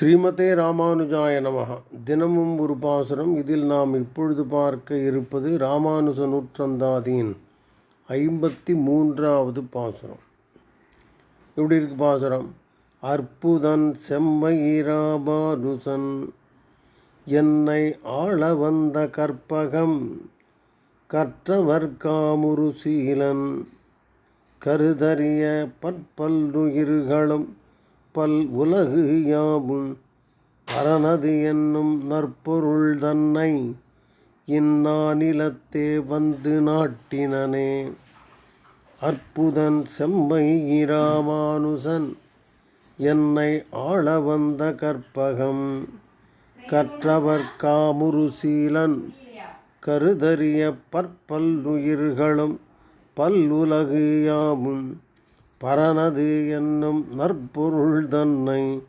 ஸ்ரீமதே ராமானுஜாய நமகா தினமும் ஒரு பாசுரம் இதில் நாம் இப்பொழுது பார்க்க இருப்பது ராமானுஜ நூற்றந்தாதியின் ஐம்பத்தி மூன்றாவது பாசுரம். எப்படி இருக்கு பாசுரம்? அற்புதன் செம்மை ராமானுசன் என்னை ஆள வந்த கற்பகம் கற்றவர் காமுரு சீலன் கருதறிய பற்பல்லுயிர்களும் பல் உலகு யாவும் பரனது என்னும் நற்பொருள் தன்னை இந்நானிலத்தே வந்து நாட்டினனே. அற்புதன் செம்மை இராமானுசன் என்னை ஆள வந்த கற்பகம். கற்றவர் காமுருசீலன் கருதறிய பற்பல்லுயிர்களும் பல்லுலகு யாவும் பரனது என்னும் நற்பொருள் தன்னை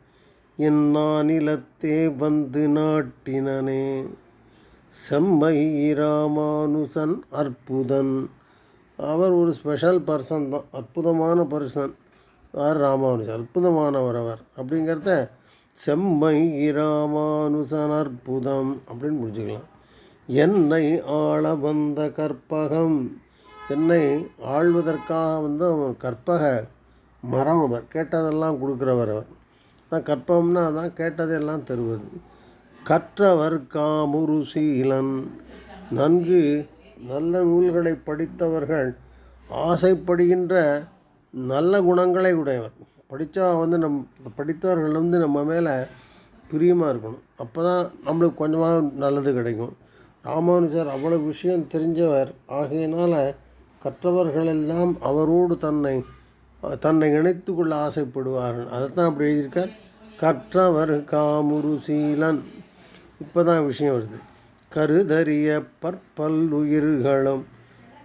இந்நானிலத்தே வந்து நாட்டினனே. செம்மை ராமானுசன் அற்புதன். அவர் ஒரு ஸ்பெஷல் பர்சன் தான். அற்புதமான பர்சன் ஆர் ராமானுஜன் அற்புதமானவர் அவர். அப்படிங்கிறத செம்மை ராமானுசன் அற்புதம் அப்படின்னு முடிச்சுக்கலாம். என்னை ஆள வந்த கற்பகம் என்னை ஆள்வதற்காக வந்து அவன் கற்பக மரம் அவர். கேட்டதெல்லாம் கொடுக்குறவர் அவர். நான் கற்பம்னா அதான் கேட்டதெல்லாம் தருவது. கற்றவர் காமுரு சீலன். நன்கு நல்ல நூல்களை படித்தவர்கள் ஆசைப்படுகின்ற நல்ல குணங்களை உடையவர். படித்தா வந்து நம் படித்தவர்கள் வந்து நம்ம மேலே பிரியமாக இருக்கணும். அப்போ தான் நம்மளுக்கு கொஞ்சமாக நல்லது கிடைக்கும். ராமானுஜர் அவ்வளோ விஷயம் தெரிஞ்சவர். ஆகையினால் கற்றவர்களெல்லாம் அவரோடு தன்னை தன்னை இணைத்து கொள்ள ஆசைப்படுவார்கள். அதைத்தான் அப்படி எழுதியிருக்கார். கற்றவர் காமுரு சீலன். இப்போ தான் விஷயம் வருது. கருதறிய பற்பல்லுயிர்களும்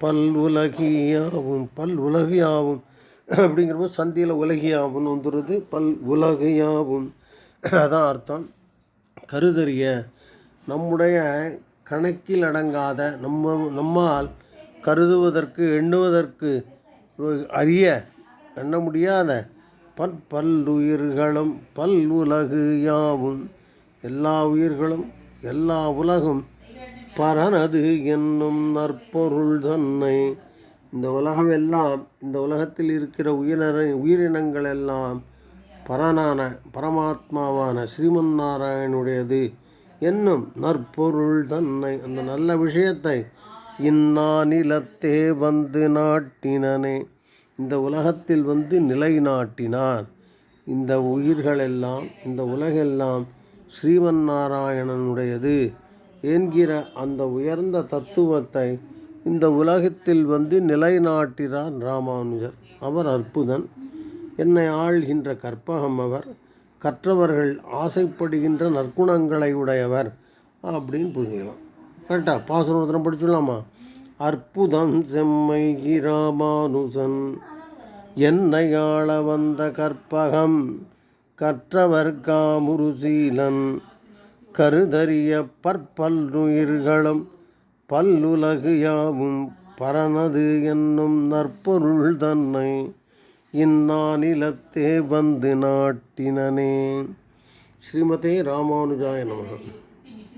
பல் உலகியாவும் பல் உலகியாவும் அப்படிங்கிறப்போ சந்தியில் உலகியாவும் வந்துடுது பல் உலகியாவும். அதான் அர்த்தம். கருதறிய நம்முடைய கணக்கில் அடங்காத நம்ம நம்மால் கருதுவதற்கு எண்ணுவதற்கு அறிய எண்ண முடியாத பல் பல்லுயிர்களும் பல் உலகு யாவும். எல்லா உயிர்களும் எல்லா உலகும் பரனது என்னும் நற்பொருள் தன்னை. இந்த உலகம் எல்லாம் இந்த உலகத்தில் இருக்கிற உயிரின உயிரினங்கள் எல்லாம் பரனான பரமாத்மாவான ஸ்ரீமன் நாராயணுடையது என்னும் நற்பொருள் தன்னை. அந்த நல்ல விஷயத்தை இந்நானிலத்தே வந்து நாட்டினனே. இந்த உலகத்தில் வந்து நிலைநாட்டினான் இந்த உயிர்களெல்லாம் இந்த உலகெல்லாம் ஸ்ரீமன் நாராயணனுடையது என்கிற அந்த உயர்ந்த தத்துவத்தை இந்த உலகத்தில் வந்து நிலைநாட்டினார் ராமானுஜர். அவர் அற்புதன். என்னை ஆள்கின்ற கற்பகம் அவர். கற்றவர்கள் ஆசைப்படுகின்ற நற்குணங்களை உடையவர் அப்படின்னு புரிஞ்சுக்கலாம். கரெக்டாக பாசுரம் படிச்சுடலாமா? அற்புதம் செம்மை ராமானுசன் என்னை ஆள வந்த கற்பகம் கற்றவர் காமுருசீலன். கருதறிய பற்பல்லுயிர்களும் பல்லுலகு யாவும் பரனது என்னும் நற்பொருள் தன்னை இந்நானிலத்தே வந்து நாட்டினனே. ஸ்ரீமதே ராமானுஜாய நமகன்